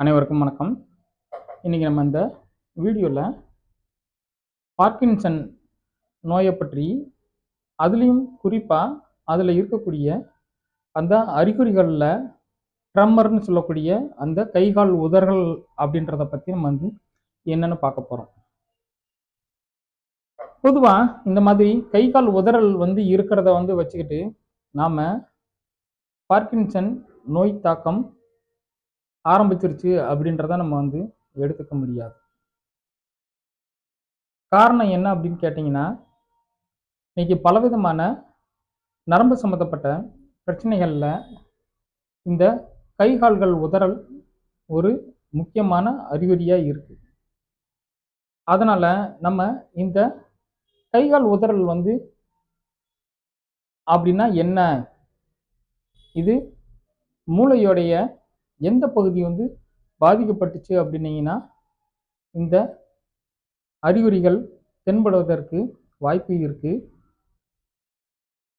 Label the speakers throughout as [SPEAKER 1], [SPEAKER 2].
[SPEAKER 1] அனைவருக்கும் வணக்கம். இன்றைக்கி நம்ம இந்த வீடியோவில் பார்க்கின்சன் நோயை பற்றி அதுலேயும் குறிப்பாக அதில் இருக்கக்கூடிய அந்த அறிகுறிகளில் ட்ரம்மர்னு சொல்லக்கூடிய அந்த கை கால் உதறல் அப்படின்றத பற்றி நம்ம வந்து என்னென்னு பார்க்க போகிறோம் பொதுவாக இந்த மாதிரி கை கால் உதறல் வந்து இருக்கிறத வந்து வச்சுக்கிட்டு நாம் பார்க்கின்சன் நோய் தாக்கம் ஆரம்பிச்சிருச்சு அப்படின்றத நம்ம வந்து எடுத்துக்க முடியாது. காரணம் என்ன அப்படின்னு கேட்டிங்கன்னா இன்றைக்கி பலவிதமான நரம்பு சம்மந்தப்பட்ட பிரச்சனைகளில் இந்த கை கால்கள் உதறல் ஒரு முக்கியமான அறிகுறியாக இருக்குது அதனால் நம்ம இந்த கை கால் உதறல் வந்து அப்படின்னா என்ன? இது மூளையோடைய எந்த பகுதி வந்து பாதிக்கப்பட்டுச்சு அப்படின்னீங்கன்னா இந்த அறிகுறிகள் தென்படுவதற்கு வாய்ப்பு இருக்குது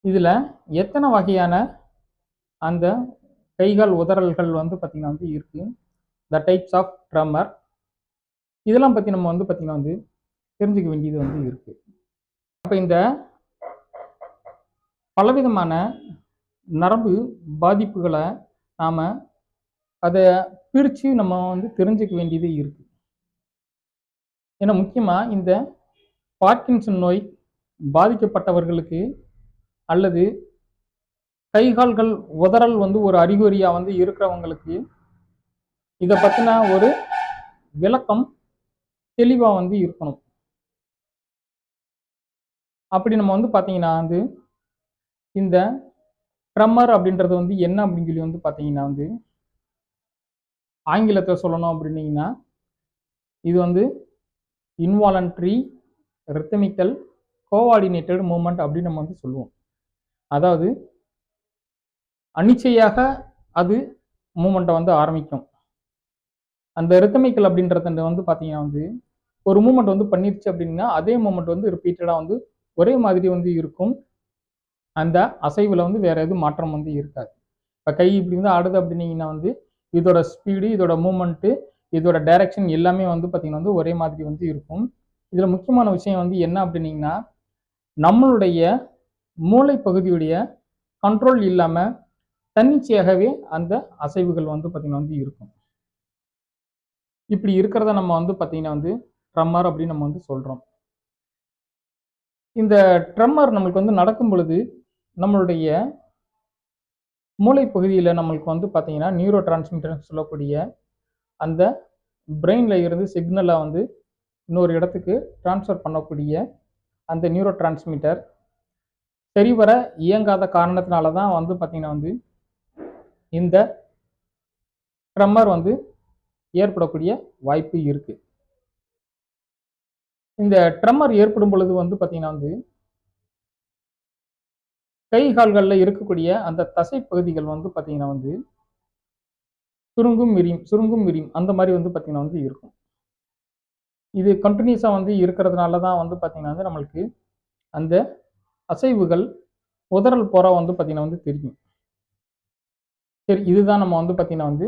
[SPEAKER 1] இதில் எத்தனை வகையான அந்த கைகள் உதறல்கள் வந்து பார்த்திங்கன்னா வந்து இருக்குது த டைப்ஸ் ஆஃப் ட்ரம்மர் இதெல்லாம் பற்றி நம்ம வந்து பார்த்திங்கன்னா வந்து தெரிஞ்சுக்க வேண்டியது வந்து இருக்குது அப்போ இந்த பலவிதமான நரம்பு பாதிப்புகளை நாம் அதை பிரித்து நம்ம வந்து தெரிஞ்சுக்க வேண்டியது இருக்குது ஏன்னா முக்கியமாக இந்த பார்க்கின்சன் நோய் பாதிக்கப்பட்டவர்களுக்கு அல்லது கை கால்கள் உதறல் வந்து ஒரு அறிகுறியாக வந்து இருக்கிறவங்களுக்கு இதை பற்றின ஒரு விளக்கம் தெளிவாக வந்து இருக்கணும். அப்படி நம்ம வந்து பார்த்தீங்கன்னா வந்து இந்த ட்ரம்மர் அப்படின்றது வந்து என்ன அப்படின்னு சொல்லி வந்து பார்த்தீங்கன்னா வந்து ஆங்கிலத்தை சொல்லணும் அப்படின்னீங்கன்னா இது வந்து இன்வாலன்ட்ரி ரித்தமிக்கல் கோஆர்டினேட்டட் மூமெண்ட் அப்படின்னு நம்ம வந்து சொல்லுவோம். அதாவது அனிச்சையாக அது மூமெண்ட்டை வந்து ஆரம்பிக்கும். அந்த ரித்தமிக்கல் அப்படின்றத வந்து பார்த்தீங்கன்னா வந்து ஒரு மூமெண்ட் வந்து பண்ணிருச்சு அப்படின்னா அதே மூமெண்ட் வந்து ரிப்பீட்டடாக வந்து ஒரே மாதிரி வந்து இருக்கும். அந்த அசைவில் வந்து வேறு எதுவும் மாற்றம் வந்து இருக்காது. இப்போ கை இப்படி வந்து ஆடுது அப்படின்னீங்கன்னா வந்து இதோட ஸ்பீடு இதோட மூமெண்ட்டு இதோட டைரக்ஷன் எல்லாமே வந்து பார்த்திங்கன்னா வந்து ஒரே மாதிரி வந்து இருக்கும். இதில் முக்கியமான விஷயம் வந்து என்ன அப்படின்னீங்கன்னா நம்மளுடைய மூளை பகுதியுடைய கண்ட்ரோல் இல்லாமல் தன்னிச்சையாகவே அந்த அசைவுகள் வந்து பார்த்திங்கன்னா வந்து இருக்கும். இப்படி இருக்கிறத நம்ம வந்து பார்த்திங்கன்னா வந்து ட்ரம்மர் அப்படின்னு நம்ம வந்து சொல்கிறோம் இந்த ட்ரம்மர் நம்மளுக்கு வந்து நடக்கும் பொழுது நம்மளுடைய மூளை பகுதியில் நம்மளுக்கு வந்து பார்த்தீங்கன்னா நியூரோ டிரான்ஸ்மிட்டர்னு சொல்லக்கூடிய அந்த பிரெயினில் இருந்து சிக்னலை வந்து இன்னொரு இடத்துக்கு ட்ரான்ஸ்ஃபர் பண்ணக்கூடிய அந்த நியூரோ டிரான்ஸ்மிட்டர் சரிவர இயங்காத காரணத்தினால தான் வந்து பார்த்திங்கன்னா வந்து இந்த ட்ரம்மர் வந்து ஏற்படக்கூடிய வாய்ப்பு இருக்குது இந்த ட்ரம்மர் ஏற்படும் பொழுது வந்து பார்த்திங்கன்னா வந்து கை கால்களில் இருக்கக்கூடிய அந்த தசை பகுதிகள் வந்து பார்த்தீங்கன்னா வந்து சுருங்கும் விரியும் சுருங்கும் விரியும் அந்த மாதிரி வந்து பார்த்தீங்கன்னா வந்து இருக்கும். இது கண்டினியூஸாக வந்து இருக்கிறதுனால தான் வந்து பார்த்திங்கன்னா வந்து நம்மளுக்கு அந்த அசைவுகள் உதறல் போகிற வந்து பார்த்திங்கன்னா வந்து தெரியும். சரி இதுதான் நம்ம வந்து பார்த்தீங்கன்னா வந்து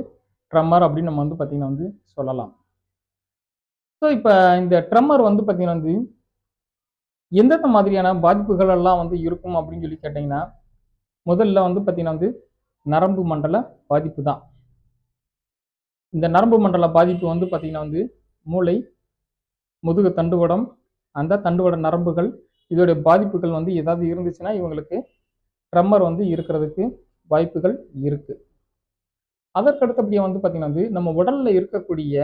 [SPEAKER 1] ட்ரம்மர் அப்படின்னு நம்ம வந்து பார்த்திங்கன்னா வந்து சொல்லலாம். ஸோ இப்போ இந்த ட்ரம்மர் வந்து பார்த்தீங்கன்னா வந்து எந்தெந்த மாதிரியான பாதிப்புகள் எல்லாம் வந்து இருக்கும் அப்படின்னு சொல்லி கேட்டிங்கன்னா முதல்ல வந்து பார்த்திங்கன்னா வந்து நரம்பு மண்டல பாதிப்பு தான். இந்த நரம்பு மண்டல பாதிப்பு வந்து பார்த்திங்கன்னா வந்து மூளை முதுகு தண்டுவடம் அந்த தண்டுவட நரம்புகள் இதோடைய பாதிப்புகள் வந்து ஏதாவது இருந்துச்சுன்னா இவங்களுக்கு ட்ரம்மர் வந்து இருக்கிறதுக்கு வாய்ப்புகள் இருக்குது அதற்கடுத்தபடியாக வந்து பார்த்திங்கன்னா வந்து நம்ம உடலில் இருக்கக்கூடிய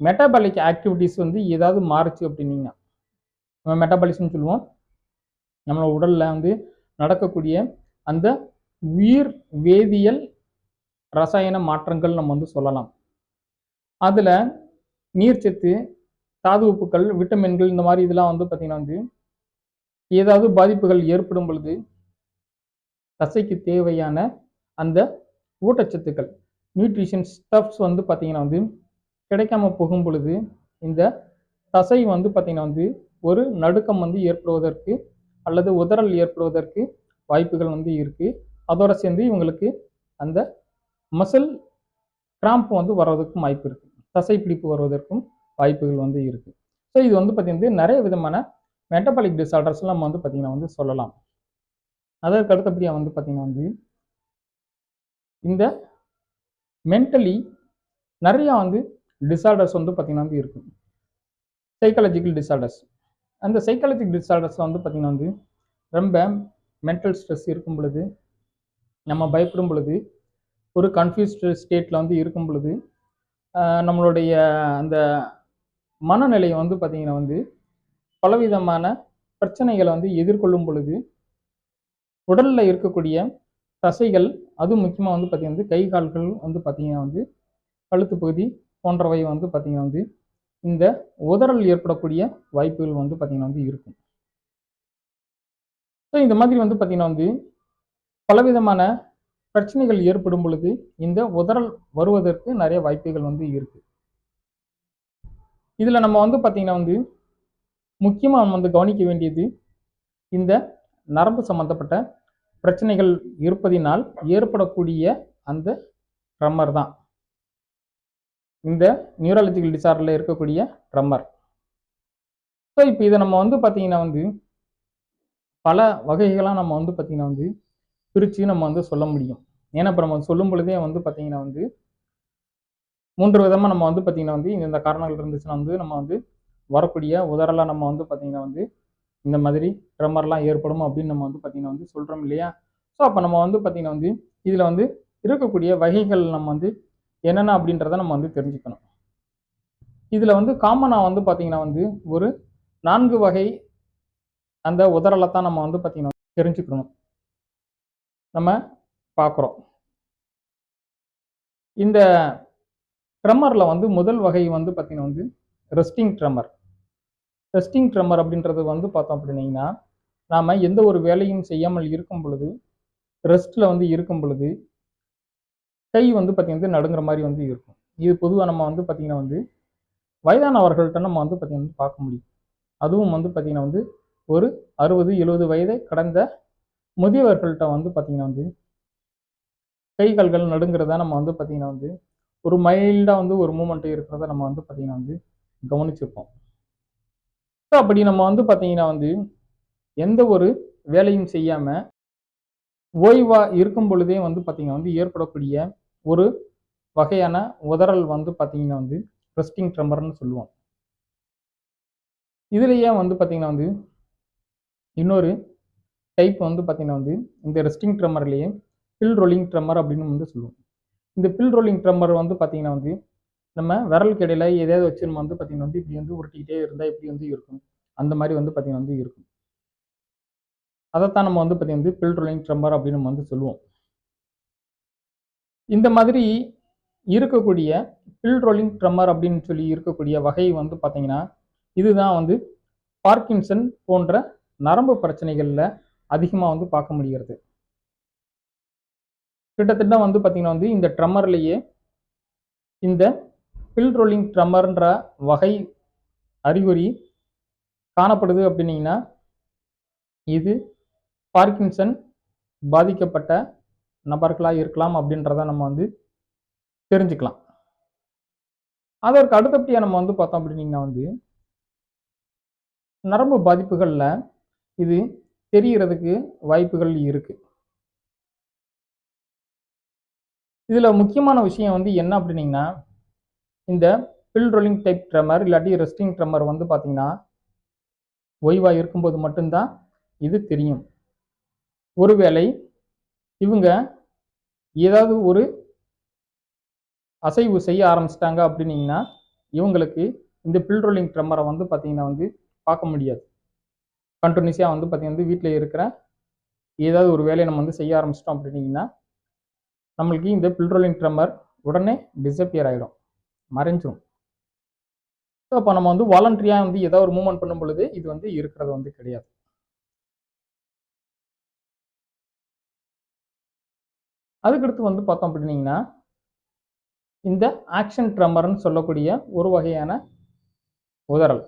[SPEAKER 1] மெட்டபாலிக் ஆக்டிவிட்டிஸ் வந்து ஏதாவது மாறுச்சு அப்படின்னீங்கன்னா நம்ம மெட்டபாலிசம் சொல்லுவோம். நம்மளோட உடலில் வந்து நடக்கக்கூடிய அந்த உயிர் வேதியியல் ரசாயன மாற்றங்கள் நம்ம வந்து சொல்லலாம். அதில் நீர்ச்சத்து தாது உப்புக்கள் விட்டமின்கள் இந்த மாதிரி இதெல்லாம் வந்து பார்த்திங்கன்னா வந்து ஏதாவது பாதிப்புகள் ஏற்படும் பொழுது தசைக்கு தேவையான அந்த ஊட்டச்சத்துக்கள் நியூட்ரிஷன் ஸ்டப்ஸ் வந்து பார்த்திங்கன்னா வந்து கிடைக்காம போகும் பொழுது இந்த தசை வந்து பார்த்திங்கன்னா வந்து ஒரு நடுக்கம் வந்து ஏற்படுவதற்கு அல்லது உதறல் ஏற்படுவதற்கு வாய்ப்புகள் வந்து இருக்குது அதோட சேர்ந்து இவங்களுக்கு அந்த மசில் கிராம்ப் வந்து வர்றதுக்கும் வாய்ப்பு இருக்குது தசை பிடிப்பு வருவதற்கும் வாய்ப்புகள் வந்து இருக்குது ஸோ இது வந்து பார்த்திங்கன்னா நிறைய விதமான மெட்டபாலிக் டிசார்டர்ஸ்லாம் நம்ம வந்து பார்த்திங்கன்னா வந்து சொல்லலாம். அதற்கு அடுத்தபடியாக வந்து பார்த்திங்கன்னா வந்து இந்த மென்டலி நிறையா வந்து டிசார்டர்ஸ் வந்து பார்த்திங்கன்னா வந்து இருக்கும். சைக்காலஜிக்கல் டிசார்டர்ஸ் அந்த சைக்காலஜிக்கல் டிசார்டர்ஸில் வந்து பார்த்திங்கன்னா வந்து ரொம்ப மென்டல் ஸ்ட்ரெஸ் இருக்கும் பொழுது நம்ம பயப்படும் பொழுது ஒரு கன்ஃபியூஸ்டு ஸ்டேட்டில் வந்து இருக்கும் பொழுது நம்மளுடைய அந்த மனநிலை வந்து பார்த்திங்கன்னா வந்து பலவிதமான பிரச்சனைகளை வந்து எதிர்கொள்ளும் பொழுது உடலில் இருக்கக்கூடிய தசைகள் அதுவும் முக்கியமாக வந்து பார்த்திங்கன்னா வந்து கை கால்கள் வந்து பார்த்திங்கன்னா வந்து கழுத்து பகுதி போன்றவை வந்து பார்த்திங்கன்னா வந்து இந்த உதறல் ஏற்படக்கூடிய வாய்ப்புகள் வந்து பார்த்திங்கன்னா வந்து இருக்கும். ஸோ இந்த மாதிரி வந்து பார்த்திங்கன்னா வந்து பலவிதமான பிரச்சனைகள் ஏற்படும் பொழுது இந்த உதறல் வருவதற்கு நிறைய வாய்ப்புகள் வந்து இருக்கு. இதில் நம்ம வந்து பார்த்திங்கன்னா வந்து முக்கியமாக நம்ம வந்து கவனிக்க வேண்டியது இந்த நரம்பு சம்பந்தப்பட்ட பிரச்சனைகள் இருப்பதினால் ஏற்படக்கூடிய அந்த ட்ரம்மர் தான். இந்த நியூரலஜிக்கல் டிசார்டரில் இருக்கக்கூடிய ட்ரம்மர் ஸோ இப்போ இதை நம்ம வந்து பார்த்திங்கன்னா வந்து பல வகைகளாக நம்ம வந்து பார்த்திங்கன்னா வந்து பிரித்து நம்ம வந்து சொல்ல முடியும். ஏன்னா இப்போ நம்ம சொல்லும் பொழுதே வந்து பார்த்திங்கன்னா வந்து மூன்று விதமாக நம்ம வந்து பார்த்திங்கன்னா வந்து இந்த காரணங்கள் இருந்துச்சுன்னா வந்து நம்ம வந்து வரக்கூடிய உதறலாம் நம்ம வந்து பார்த்திங்கன்னா வந்து இந்த மாதிரி ட்ரம்மர்லாம் ஏற்படும் அப்படின்னு நம்ம வந்து பார்த்திங்கன்னா வந்து சொல்கிறோம் இல்லையா? ஸோ அப்போ நம்ம வந்து பார்த்திங்கன்னா வந்து இதில் வந்து இருக்கக்கூடிய வகைகள் நம்ம வந்து என்னென்ன அப்படின்றத நம்ம வந்து தெரிஞ்சுக்கணும். இதில் வந்து காமனாக வந்து பார்த்திங்கன்னா வந்து ஒரு நான்கு வகை அந்த உதறலை தான் நம்ம வந்து பார்த்திங்கன்னா தெரிஞ்சுக்கணும். நம்ம பார்க்குறோம் இந்த ட்ரம்மரில் வந்து முதல் வகை வந்து பார்த்திங்கன்னா வந்து ரெஸ்டிங் ட்ரம்மர் ரெஸ்டிங் ட்ரம்மர் அப்படின்றது வந்து பார்த்தோம் அப்படின்னீங்கன்னா நாம் எந்த ஒரு வேலையும் செய்யாமல் இருக்கும் பொழுது ரெஸ்ட்டில் வந்து இருக்கும் பொழுது கை வந்து பார்த்திங்கன்னா நடுங்கிற மாதிரி வந்து இருக்கும். இது பொதுவாக நம்ம வந்து பார்த்திங்கன்னா வந்து வயதானவர்கள்ட்ட நம்ம வந்து பார்த்திங்கன்னா பார்க்க முடியும். அதுவும் வந்து பார்த்திங்கன்னா வந்து ஒரு அறுபது எழுபது வயதை கடந்த முதியவர்கள்ட்ட வந்து பார்த்திங்கன்னா வந்து கை கால்கள் நடுங்கிறத நம்ம வந்து பார்த்திங்கன்னா வந்து ஒரு மைல்டாக வந்து ஒரு மூமெண்ட்டு இருக்கிறத நம்ம வந்து பார்த்திங்கன்னா வந்து கவனிச்சிருப்போம். ஸோ அப்படி நம்ம வந்து பார்த்திங்கன்னா வந்து எந்த ஒரு வேலையும் செய்யாமல் ஓய்வாக இருக்கும் பொழுதே வந்து பார்த்திங்கன்னா வந்து ஏற்படக்கூடிய ஒரு வகையான உதறல் வந்து பார்த்திங்கன்னா வந்து ரெஸ்டிங் ட்ரம்மர்னு சொல்லுவோம். இதுலேயே வந்து பார்த்திங்கன்னா வந்து இன்னொரு டைப் வந்து பார்த்திங்கன்னா வந்து இந்த ரெஸ்டிங் ட்ரம்மர்லேயே பில் ரோலிங் ட்ரம்மர் அப்படின்னு வந்து சொல்லுவோம். இந்த பில் ரோலிங் ட்ரம்மர் வந்து பார்த்திங்கன்னா வந்து நம்ம விரலுக்கு இடையில எதையாவது வச்சு நம்ம வந்து பார்த்திங்கன்னா வந்து இப்படி வந்து உருட்டிக்கிட்டே இருந்தால் இப்படி வந்து இருக்கும். அந்த மாதிரி வந்து பார்த்திங்கன்னா வந்து இருக்கும். அதைத்தான் நம்ம வந்து பார்த்திங்கன்னா வந்து பில் ரோலிங் ட்ரம்மர் அப்படின்னு நம்ம வந்து சொல்லுவோம். இந்த மாதிரி இருக்கக்கூடிய பில் ரோலிங் ட்ரம்மர் அப்படின்னு சொல்லி இருக்கக்கூடிய வகை வந்து பார்த்திங்கன்னா இதுதான் வந்து பார்க்கின்சன் போன்ற நரம்பு பிரச்சனைகளில் அதிகமாக வந்து பார்க்க முடிகிறது. கிட்டத்தட்ட வந்து பார்த்திங்கன்னா வந்து இந்த ட்ரம்மர்லேயே இந்த பில் ரோலிங் ட்ரம்மர்ன்ற வகை அறிகுறி காணப்படுது அப்படின்னீங்கன்னா இது பார்க்கின்சன் பாதிக்கப்பட்ட நபர்களாக இருக்கலாம் அப்படின்றத நம்ம வந்து தெரிஞ்சுக்கலாம். அதற்கு அடுத்தபடியாக நம்ம வந்து பார்த்தோம் அப்படின்னீங்கன்னா வந்து நரம்பு பாதிப்புகளில் இது தெரிகிறதுக்கு வாய்ப்புகள் இருக்குது இதில் முக்கியமான விஷயம் வந்து என்ன அப்படின்னீங்கன்னா இந்த பில் ரோலிங் டைப் ட்ரம்மர் இல்லாட்டி ரெஸ்டிங் ட்ரம்மர் வந்து பார்த்திங்கன்னா ஓய்வாக இருக்கும்போது மட்டும்தான் இது தெரியும். ஒருவேளை இவங்க ஏதாவது ஒரு அசைவு செய்ய ஆரம்பிச்சிட்டாங்க அப்படின்னீங்கன்னா இவங்களுக்கு இந்த பில் ரோலிங் ட்ரம்மரை வந்து பார்த்தீங்கன்னா வந்து பார்க்க முடியாது. கண்டினியூஸாக வந்து பார்த்தீங்கன்னா வந்து வீட்டில் இருக்கிற ஏதாவது ஒரு வேலையை நம்ம வந்து செய்ய ஆரம்பிச்சிட்டோம் அப்படின்னீங்கன்னா நம்மளுக்கு இந்த பில் ரோலிங் ட்ரம்மர் உடனே டிஸப்பியர் ஆகிடும் மறைஞ்சிடும் ஸோ அப்போ நம்ம வந்து வாலண்டரியாக வந்து ஏதாவது ஒரு மூவ்மெண்ட் பண்ணும் பொழுது இது வந்து இருக்கிறது வந்து கிடையாது. அதுக்கடுத்து வந்து பார்த்தோம் அப்படின்னீங்கன்னா இந்த ஆக்ஷன் ட்ரம்மர்னு சொல்லக்கூடிய ஒரு வகையான உதறல்.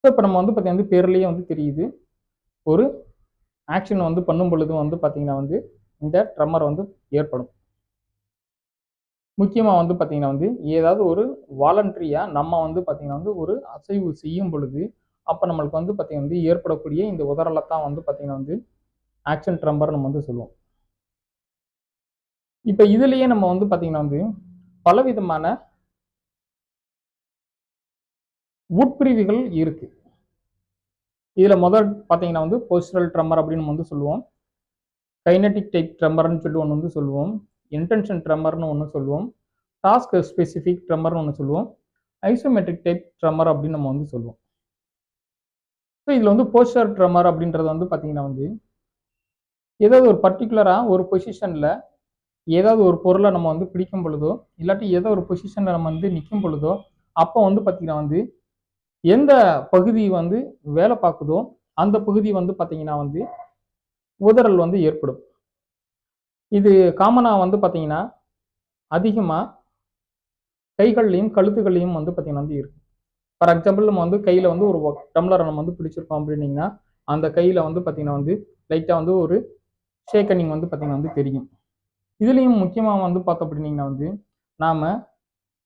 [SPEAKER 1] ஸோ இப்போ நம்ம வந்து பார்த்திங்கன்னா வந்து பேர்லேயே வந்து தெரியுது. ஒரு ஆக்ஷன் வந்து பண்ணும் பொழுது வந்து பார்த்திங்கன்னா வந்து இந்த ட்ரம்மர் வந்து ஏற்படும். முக்கியமாக வந்து பார்த்திங்கன்னா வந்து ஏதாவது ஒரு வாலண்டரியாக நம்ம வந்து பார்த்திங்கன்னா வந்து ஒரு அசைவு செய்யும் பொழுது அப்போ நம்மளுக்கு வந்து பார்த்தீங்கன்னா வந்து ஏற்படக்கூடிய இந்த உதறலை தான் வந்து பார்த்திங்கன்னா வந்து ஆக்ஷன் ட்ரம்பர் நம்ம வந்து சொல்லுவோம். இப்போ இதுலயே நம்ம வந்து பார்த்தீங்கன்னா வந்து பலவிதமான உட்பிரிவுகள் இருக்கு. இதில் முதல் பார்த்தீங்கன்னா வந்து போஸ்டரல் ட்ரம்மர் அப்படின்னு நம்ம வந்து சொல்லுவோம். கைனட்டிக் டைப் ட்ரம்மர்னு சொல்லி ஒன்று வந்து சொல்லுவோம். இன்டென்ஷன் ட்ரம்மர்னு ஒன்று சொல்லுவோம். டாஸ்க் ஸ்பெசிஃபிக் ட்ரம்மர்னு ஒன்று சொல்லுவோம். ஐசோமெட்ரிக் டைப் ட்ரம்மர் அப்படின்னு நம்ம வந்து சொல்லுவோம். ஸோ இதில் வந்து போஸ்டர் ட்ரம்மர் அப்படின்றது வந்து பார்த்தீங்கன்னா வந்து ஏதாவது ஒரு பர்டிகுலராக ஒரு பொசிஷனில் ஏதாவது ஒரு பொருளை நம்ம வந்து பிடிக்கும் பொழுதோ இல்லாட்டி ஏதோ ஒரு பொசிஷனில் நம்ம வந்து நிற்கும் பொழுதோ அப்போ வந்து பார்த்தீங்கன்னா வந்து எந்த பகுதி வந்து வேலை பார்க்குதோ அந்த பகுதி வந்து பார்த்தீங்கன்னா வந்து உதறல் வந்து ஏற்படும். இது காமனாக வந்து பார்த்திங்கன்னா அதிகமாக கைகள்லையும் கழுத்துகள்லையும் வந்து பார்த்திங்கன்னா வந்து இருக்கும். ஃபார் எக்ஸாம்பிள் நம்ம வந்து கையில் வந்து ஒரு டம்ளரை நம்ம வந்து பிடிச்சிருக்கோம் அப்படின்னீங்கன்னா அந்த கையில் வந்து பார்த்திங்கன்னா வந்து லைட்டாக வந்து ஒரு ஷேக்கனிங் வந்து பார்த்திங்கன்னா வந்து தெரியும். இதுலேயும் முக்கியமாக வந்து பார்த்தோம் அப்படின்னீங்கன்னா வந்து நாம்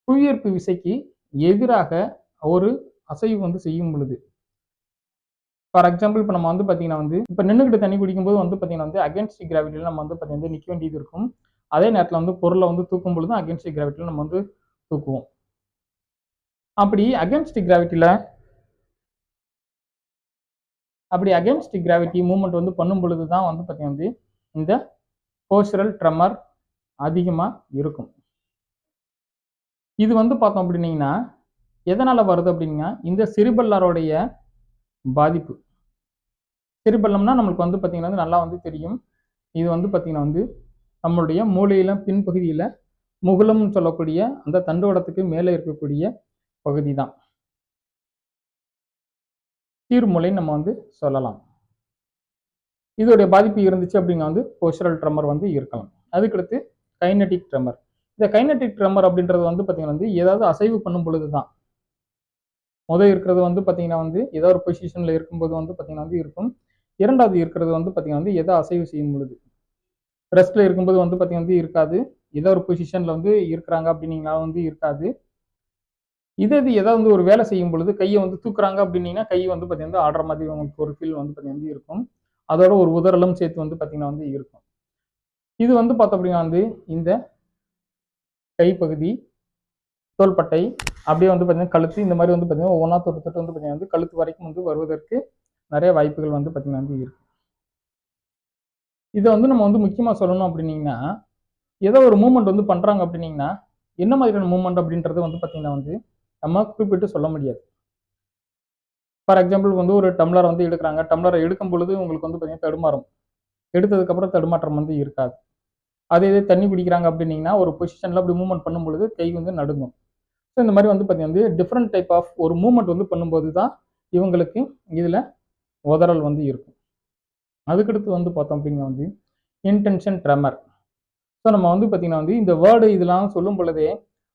[SPEAKER 1] புவியீர்ப்பு விசைக்கு எதிராக ஒரு அசைவு வந்து செய்யும் பொழுது. ஃபார் எக்ஸாம்பிள் இப்போ நம்ம வந்து பார்த்தீங்கன்னா வந்து இப்போ நின்றுக்கிட்டு தண்ணி குடிக்கும்போது வந்து பார்த்தீங்கன்னா வந்து அகேன்ஸ்ட் கிராவிட்டியில் நம்ம வந்து பார்த்தீங்கன்னா நிற்க வேண்டியது இருக்கும். அதே நேரத்தில் வந்து பொருளை வந்து தூக்கும் பொழுது அகேன்ஸ்ட் கிராவிட்டியில் நம்ம வந்து தூக்குவோம். அப்படி அகேன்ஸ்ட் கிராவிட்டியில் அப்படி அகேன்ஸ்ட் கிராவிட்டி மூமெண்ட் வந்து பண்ணும் பொழுது தான் வந்து பார்த்தீங்கன்னா வந்து இந்த போஸ்டரல் ட்ரம்மர் அதிகமாக இருக்கும். இது வந்து பார்த்தோம் அப்படின்னீங்கன்னா எதனால் வருது அப்படின்னா இந்த சிறுபல்லாரோடைய பாதிப்பு. சிறுபல்லம்னா நம்மளுக்கு வந்து பார்த்திங்கன்னா வந்து நல்லா வந்து தெரியும். இது வந்து பார்த்திங்கன்னா வந்து நம்மளுடைய மூளையில் பின்பகுதியில் முகுலம்னு சொல்லக்கூடிய அந்த தண்டுவடத்துக்கு மேலே இருக்கக்கூடிய பகுதி தான் சீர்மூளை நம்ம வந்து சொல்லலாம். இதோடைய பாதிப்பு இருந்துச்சு அப்படின்னா வந்து போஸ்டரல் ட்ரம்மர் வந்து இருக்கலாம். அதுக்கடுத்து கைனட்டிக் ட்ரம்மர் இந்த கைனட்டிக் ட்ரம்மர் அப்படின்றது வந்து பார்த்தீங்கன்னா வந்து ஏதாவது அசைவு பண்ணும் பொழுது தான் முதல் இருக்கிறது வந்து பார்த்தீங்கன்னா வந்து ஏதோ ஒரு பொசிஷனில் இருக்கும்போது வந்து பார்த்தீங்கன்னா வந்து இருக்கும். இரண்டாவது இருக்கிறது வந்து பார்த்தீங்கன்னா வந்து எதோ அசைவு செய்யும் பொழுது. ரெஸ்ட்டில் இருக்கும்போது வந்து பார்த்தீங்கன்னா வந்து இருக்காது. ஏதோ ஒரு பொசிஷனில் வந்து இருக்கிறாங்க அப்படின்னீங்கன்னா வந்து இருக்காது. இதே இது ஏதாவது வந்து ஒரு வேலை செய்யும் பொழுது கையை வந்து தூக்குறாங்க அப்படின்னீங்கன்னா கை வந்து பார்த்தீங்கன்னா ஆடுற மாதிரி உங்களுக்கு ஒரு ஃபீல் வந்து பார்த்தீங்கன்னா வந்து இருக்கும். அதோட ஒரு உதரலும் சேர்த்து வந்து பார்த்தீங்கன்னா வந்து இருக்கும். இது வந்து பார்த்தோம் அப்படின்னா வந்து இந்த கைப்பகுதி தோள்பட்டை அப்படியே வந்து பார்த்தீங்கன்னா கழுத்து இந்த மாதிரி வந்து பார்த்தீங்கன்னா ஒவ்வொன்றா தொட்டு தொட்டு வந்து பார்த்தீங்கன்னா வந்து கழுத்து வரைக்கும் வந்து வருவதற்கு நிறைய வாய்ப்புகள் வந்து பார்த்தீங்கன்னா வந்து இருக்கு. இதை வந்து நம்ம வந்து முக்கியமாக சொல்லணும் அப்படின்னீங்கன்னா ஏதோ ஒரு மூமெண்ட் வந்து பண்ணுறாங்க அப்படின்னீங்கன்னா என்ன மாதிரியான மூமெண்ட் அப்படின்றது வந்து பார்த்தீங்கன்னா வந்து நம்ம குறிப்பிட்டு சொல்ல முடியாது. ஃபார் எக்ஸாம்பிள் வந்து ஒரு டம்ளர் வந்து எடுக்கிறாங்க. டம்ளரை எடுக்கும் பொழுது உங்களுக்கு வந்து பார்த்தீங்கன்னா தடுமாறும். எடுத்ததுக்கப்புறம் தடுமாற்றம் வந்து இருக்காது. அதே இதே தண்ணி குடிக்கிறாங்க அப்படின்னீங்கன்னா ஒரு பொசிஷனில் அப்படி மூவ்மெண்ட் பண்ணும் பொழுது கை வந்து நடுங்கும். ஸோ இந்த மாதிரி வந்து பார்த்தீங்கன்னா வந்து டிஃப்ரெண்ட் டைப் ஆஃப் ஒரு மூவ்மெண்ட் வந்து பண்ணும்போது தான் இவங்களுக்கு இதில் உதறல் வந்து இருக்கும். அதுக்கடுத்து வந்து பார்த்தோம் அப்படின்னா வந்து இன்டென்ஷன் ட்ரெமர் ஸோ நம்ம வந்து பார்த்திங்கன்னா வந்து இந்த வேர்டு இதெல்லாம் சொல்லும் பொழுதே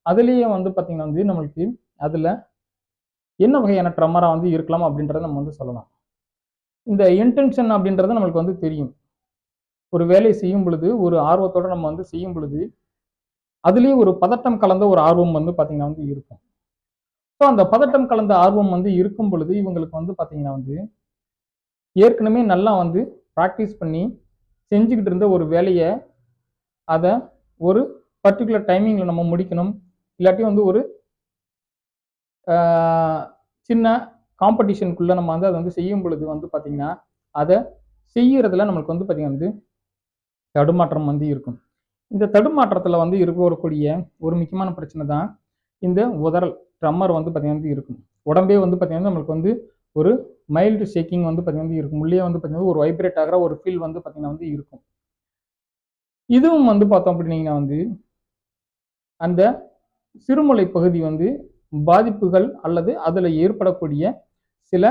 [SPEAKER 1] அதுலேயே வந்து பார்த்திங்கன்னா வந்து நம்மளுக்கு அதில் என்ன வகையான ட்ரம்மராக வந்து இருக்கலாம் அப்படின்றத நம்ம வந்து சொல்லலாம். இந்த இன்டென்ஷன் அப்படின்றது நம்மளுக்கு வந்து தெரியும். ஒரு வேலையை செய்யும் பொழுது ஒரு ஆர்வத்தோட நம்ம வந்து செய்யும் பொழுது அதுலேயும் ஒரு பதட்டம் கலந்த ஒரு ஆர்வம் வந்து பார்த்திங்கன்னா வந்து இருக்கும். ஸோ அந்த பதட்டம் கலந்த ஆர்வம் வந்து இருக்கும் பொழுது இவங்களுக்கு வந்து பார்த்திங்கன்னா வந்து ஏற்கனவே நல்லா வந்து ப்ராக்டிஸ் பண்ணி செஞ்சுக்கிட்டு இருந்த ஒரு வேலையை அதை ஒரு பர்டிகுலர் டைமிங்கில் நம்ம முடிக்கணும். இல்லாட்டி வந்து ஒரு சின்ன காம்படிஷனுக்குள்ளே நம்ம வந்து அதை வந்து செய்யும் பொழுது வந்து பார்த்திங்கன்னா அதை செய்யறதுல நம்மளுக்கு வந்து பார்த்திங்கன்னா வந்து தடுமாற்றம் வந்து இருக்கும். இந்த தடுமாற்றத்தில் வந்து இருக்கக்கூடிய ஒரு முக்கியமான பிரச்சனை தான் இந்த உதறல் ட்ரம்மர் வந்து பார்த்திங்கன்னா வந்து இருக்கும். உடம்பே வந்து பார்த்திங்கன்னா நம்மளுக்கு வந்து ஒரு மைல்டு ஷேக்கிங் வந்து பார்த்திங்கன்னா வந்து இருக்கும். உள்ளே வந்து பார்த்திங்கன்னா ஒரு வைப்ரேட் ஆகிற ஒரு ஃபீல் வந்து பார்த்திங்கன்னா வந்து இருக்கும். இதுவும் வந்து பார்த்தோம் அப்படின்னீங்கன்னா வந்து அந்த சிறுமலை பகுதி வந்து பாதிப்புகள் அல்லது அதில் ஏற்படக்கூடிய சில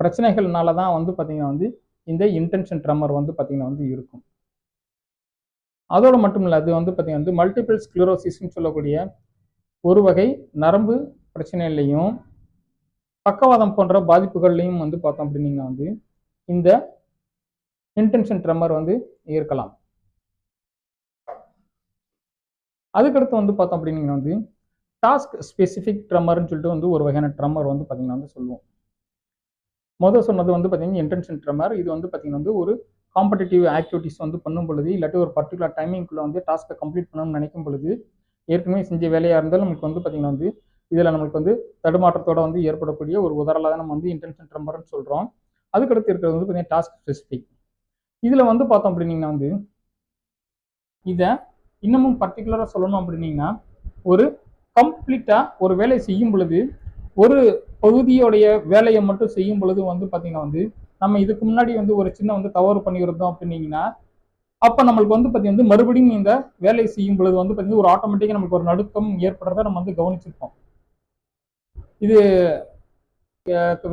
[SPEAKER 1] பிரச்சனைகள்னால தான் வந்து பார்த்திங்கன்னா வந்து இந்த இன்டென்ஷன் ட்ரம்மர் வந்து பார்த்திங்கன்னா வந்து இருக்கும். அதோடு மட்டும் இல்லை அது வந்து பார்த்திங்கன்னா வந்து மல்டிபிள் ஸ்க்ளரோசிஸ்ன்னு சொல்லக்கூடிய ஒரு வகை நரம்பு பிரச்சனையிலையும் பக்கவாதம் போன்ற பாதிப்புகள்லையும் வந்து பார்த்தோம் அப்படின்னீங்கன்னா வந்து இந்த இன்டென்ஷன் ட்ரம்மர் வந்து இருக்கலாம் அதுக்கடுத்து வந்து பார்த்தோம் அப்படின்னீங்கன்னா வந்து டாஸ்க் ஸ்பெசிஃபிக் ட்ரம்மர்னு சொல்லிட்டு வந்து ஒரு வகையான ட்ரம்மர் வந்து பார்த்தீங்கன்னா வந்து சொல்லுவோம். மொதல் சொன்னது வந்து பார்த்தீங்கன்னா இன்டென்ஷன் ட்ரம்மர் இது வந்து பார்த்தீங்கன்னா வந்து ஒரு காம்படிட்டிவ் ஆக்டிவிட்டிஸ் வந்து பண்ணும் பொழுது இல்லாட்டி ஒரு பர்டிகுலர் டைமிங்குள்ளே வந்து டாஸ்க்கை கம்ப்ளீட் பண்ணணும்னு நினைக்கும் பொழுது ஏற்கனவே செஞ்ச வேலையாக இருந்தாலும் நமக்கு வந்து பார்த்தீங்கன்னா வந்து இதில் நம்மளுக்கு வந்து தடுமாற்றத்தோட வந்து ஏற்படக்கூடிய ஒரு உதாரலாக தான் நம்ம வந்து இன்டென்ஷன் ட்ரம்மர்னு சொல்கிறோம் அதுக்கடுத்து இருக்கிறது வந்து பார்த்தீங்கன்னா டாஸ்க் ஸ்பெசிஃபிக் இதில் வந்து பார்த்தோம் அப்படின்னிங்கன்னா வந்து இதை இன்னமும் பர்டிகுலராக சொல்லணும் அப்படின்னீங்கன்னா ஒரு கம்ப்ளீட்டாக ஒரு வேலையை செய்யும் பொழுது ஒரு பகுதியோடைய வேலையை மட்டும் செய்யும் பொழுது வந்து பார்த்தீங்கன்னா வந்து நம்ம இதுக்கு முன்னாடி வந்து ஒரு சின்ன வந்து தவறு பண்ணியிருந்தோம் அப்படின்னீங்கன்னா அப்போ நம்மளுக்கு வந்து பார்த்தீங்கன்னா வந்து மறுபடியும் இந்த வேலையை செய்யும் பொழுது வந்து பார்த்தீங்கன்னா ஒரு ஆட்டோமேட்டிக்காக நமக்கு ஒரு நடுக்கம் ஏற்படுறத நம்ம வந்து கவனிச்சிருப்போம். இது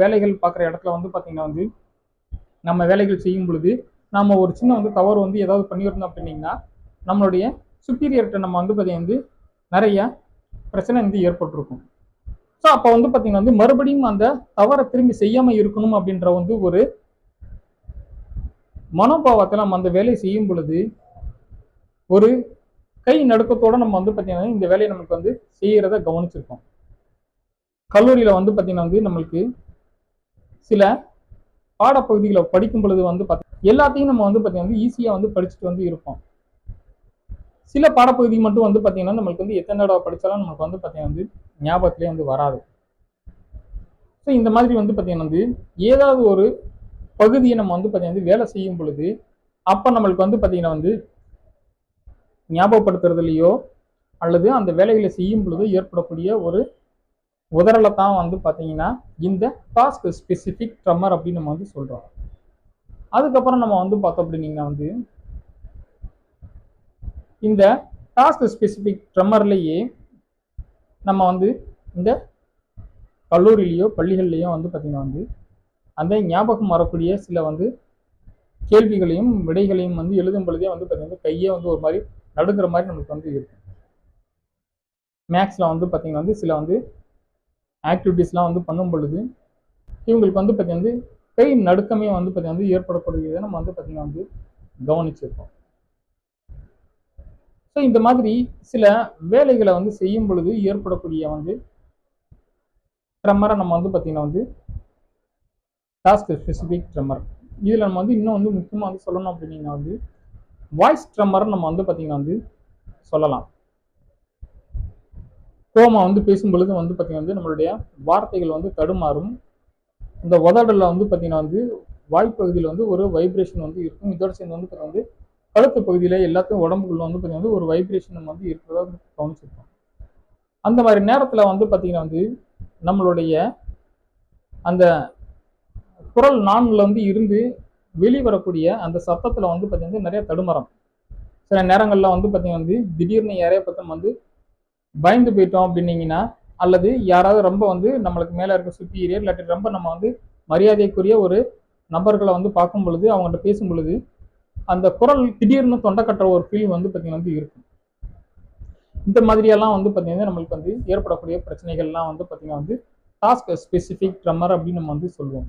[SPEAKER 1] வேலைகள் பார்க்குற இடத்துல வந்து பார்த்தீங்கன்னா வந்து நம்ம வேலைகள் செய்யும் பொழுது நம்ம ஒரு சின்ன வந்து தவறு வந்து ஏதாவது பண்ணியிருந்தோம் அப்படின்னீங்கன்னா நம்மளுடைய சுப்பீரியர்கிட்ட நம்ம வந்து பார்த்தீங்கன்னா வந்து நிறைய பிரச்சனை வந்து ஏற்பட்டிருக்கும். ஸோ அப்போ வந்து பார்த்தீங்கன்னா வந்து மறுபடியும் அந்த தவறை திரும்பி செய்யாமல் இருக்கணும் அப்படின்ற வந்து ஒரு மனோபாவத்தில் நம்ம அந்த வேலையை செய்யும் பொழுது ஒரு கை நடுக்கத்தோடு நம்ம வந்து பார்த்தீங்கன்னா இந்த வேலையை நமக்கு வந்து செய்கிறத கவனிச்சிருக்கோம். கல்லூரியில் வந்து பார்த்தீங்கன்னா வந்து நம்மளுக்கு சில பாடப்பகுதிகளை படிக்கும் பொழுது வந்து பார்த்தீங்கன்னா எல்லாத்தையும் நம்ம வந்து பார்த்தீங்கன்னா ஈஸியாக வந்து படிச்சுட்டு வந்து இருப்போம். சில பாடப்பகுதி மட்டும் வந்து பார்த்தீங்கன்னா நம்மளுக்கு வந்து எத்தனை தடவை படித்தாலும் நமக்கு வந்து பார்த்தீங்கன்னா வந்து ஞாபகத்திலே வந்து வராது. ஸோ இந்த மாதிரி வந்து பார்த்தீங்கன்னா வந்து ஏதாவது ஒரு பகுதியை நம்ம வந்து பார்த்தீங்கன்னா வந்து வேலை செய்யும் பொழுது அப்போ நம்மளுக்கு வந்து பார்த்தீங்கன்னா வந்து ஞாபகப்படுத்துறதுலையோ அல்லது அந்த வேலைகளை செய்யும் பொழுது ஏற்படக்கூடிய ஒரு உதறலை தான் வந்து பார்த்தீங்கன்னா இந்த டாஸ்க் ஸ்பெசிஃபிக் ட்ரம்மர் அப்படின்னு நம்ம வந்து சொல்கிறோம் அதுக்கப்புறம் நம்ம வந்து பார்த்தோம் அப்படின்னீங்கன்னா வந்து இந்த டாஸ்க் ஸ்பெசிஃபிக் ட்ரம்மர்லேயே நம்ம வந்து இந்த கல்லூரியிலையோ பள்ளிகள்லையோ வந்து பார்த்திங்கன்னா வந்து அந்த ஞாபகம் வரக்கூடிய சில வந்து கேள்விகளையும் விடைகளையும் வந்து எழுதும் பொழுதே வந்து பார்த்திங்கன்னா கையே வந்து ஒரு மாதிரி நடுங்கிற மாதிரி நம்மளுக்கு வந்து இருக்கும். மேக்ஸில் வந்து பார்த்திங்கன்னா வந்து சில வந்து ஆக்டிவிட்டீஸ்லாம் வந்து பண்ணும் பொழுது இவங்களுக்கு வந்து பார்த்திங்கன்னா வந்து கை நடுக்கமே வந்து பார்த்திங்கன்னா வந்து ஏற்படக்கூடியதை நம்ம வந்து பார்த்திங்கன்னா வந்து கவனிச்சிருக்கோம் ஸோ இந்த மாதிரி சில வேலைகளை வந்து செய்யும் பொழுது ஏற்படக்கூடிய வந்து ட்ரம்மரை நம்ம வந்து பார்த்திங்கன்னா வந்து டாஸ்க் ஸ்பெசிஃபிக் ட்ரம்மர் இதில் நம்ம வந்து இன்னும் வந்து முக்கியமாக வந்து சொல்லணும் அப்படின்னீங்கன்னா வந்து வாய்ஸ் ட்ரெம்மர் நம்ம வந்து பார்த்திங்கன்னா வந்து சொல்லலாம். கோமா வந்து பேசும் பொழுது வந்து பார்த்திங்கன்னா வந்து நம்மளுடைய வார்த்தைகள் வந்து தடுமாறும். இந்த உதடலில் வந்து பார்த்திங்கன்னா வந்து வாய்ப்பகுதியில் வந்து ஒரு வைப்ரேஷன் வந்து இருக்கும். இதோட சேர்ந்து வந்து வந்து கழுத்து பகுதியில் எல்லாத்தையும் உடம்புக்குள்ள வந்து பார்த்திங்கன்னா வந்து ஒரு வைப்ரேஷன் நம்ம வந்து இருக்கிறதா வந்து கவனிச்சிருக்கோம். அந்த மாதிரி நேரத்தில் வந்து பார்த்திங்கன்னா வந்து நம்மளுடைய அந்த குரல் நான்கில் வந்து இருந்து வெளிவரக்கூடிய அந்த சத்தத்தில் வந்து பார்த்திங்கன்னா நிறைய தடுமரம் சில நேரங்களில் வந்து பார்த்திங்கன்னா வந்து திடீர்னு யாரைய பக்கம் வந்து பயந்து போயிட்டோம் அப்படின்னீங்கன்னா அல்லது யாராவது ரொம்ப வந்து நம்மளுக்கு மேலே இருக்க சுப்பீரியர் இல்லாட்டி ரொம்ப நம்ம வந்து மரியாதைக்குரிய ஒரு நபர்களை வந்து பார்க்கும் பொழுது அவங்கள்ட்ட பேசும் பொழுது அந்த குரல் திடீர்னு தொண்டை கட்டுற ஒரு ஃபீல் வந்து பார்த்திங்கன்னா வந்து இருக்கும். இந்த மாதிரியெல்லாம் வந்து பார்த்திங்கன்னா நம்மளுக்கு வந்து ஏற்படக்கூடிய பிரச்சனைகள்லாம் வந்து பார்த்திங்கன்னா வந்து டாஸ்க் ஸ்பெசிஃபிக் ட்ரம்மர் அப்படின்னு நம்ம வந்து சொல்லுவோம்.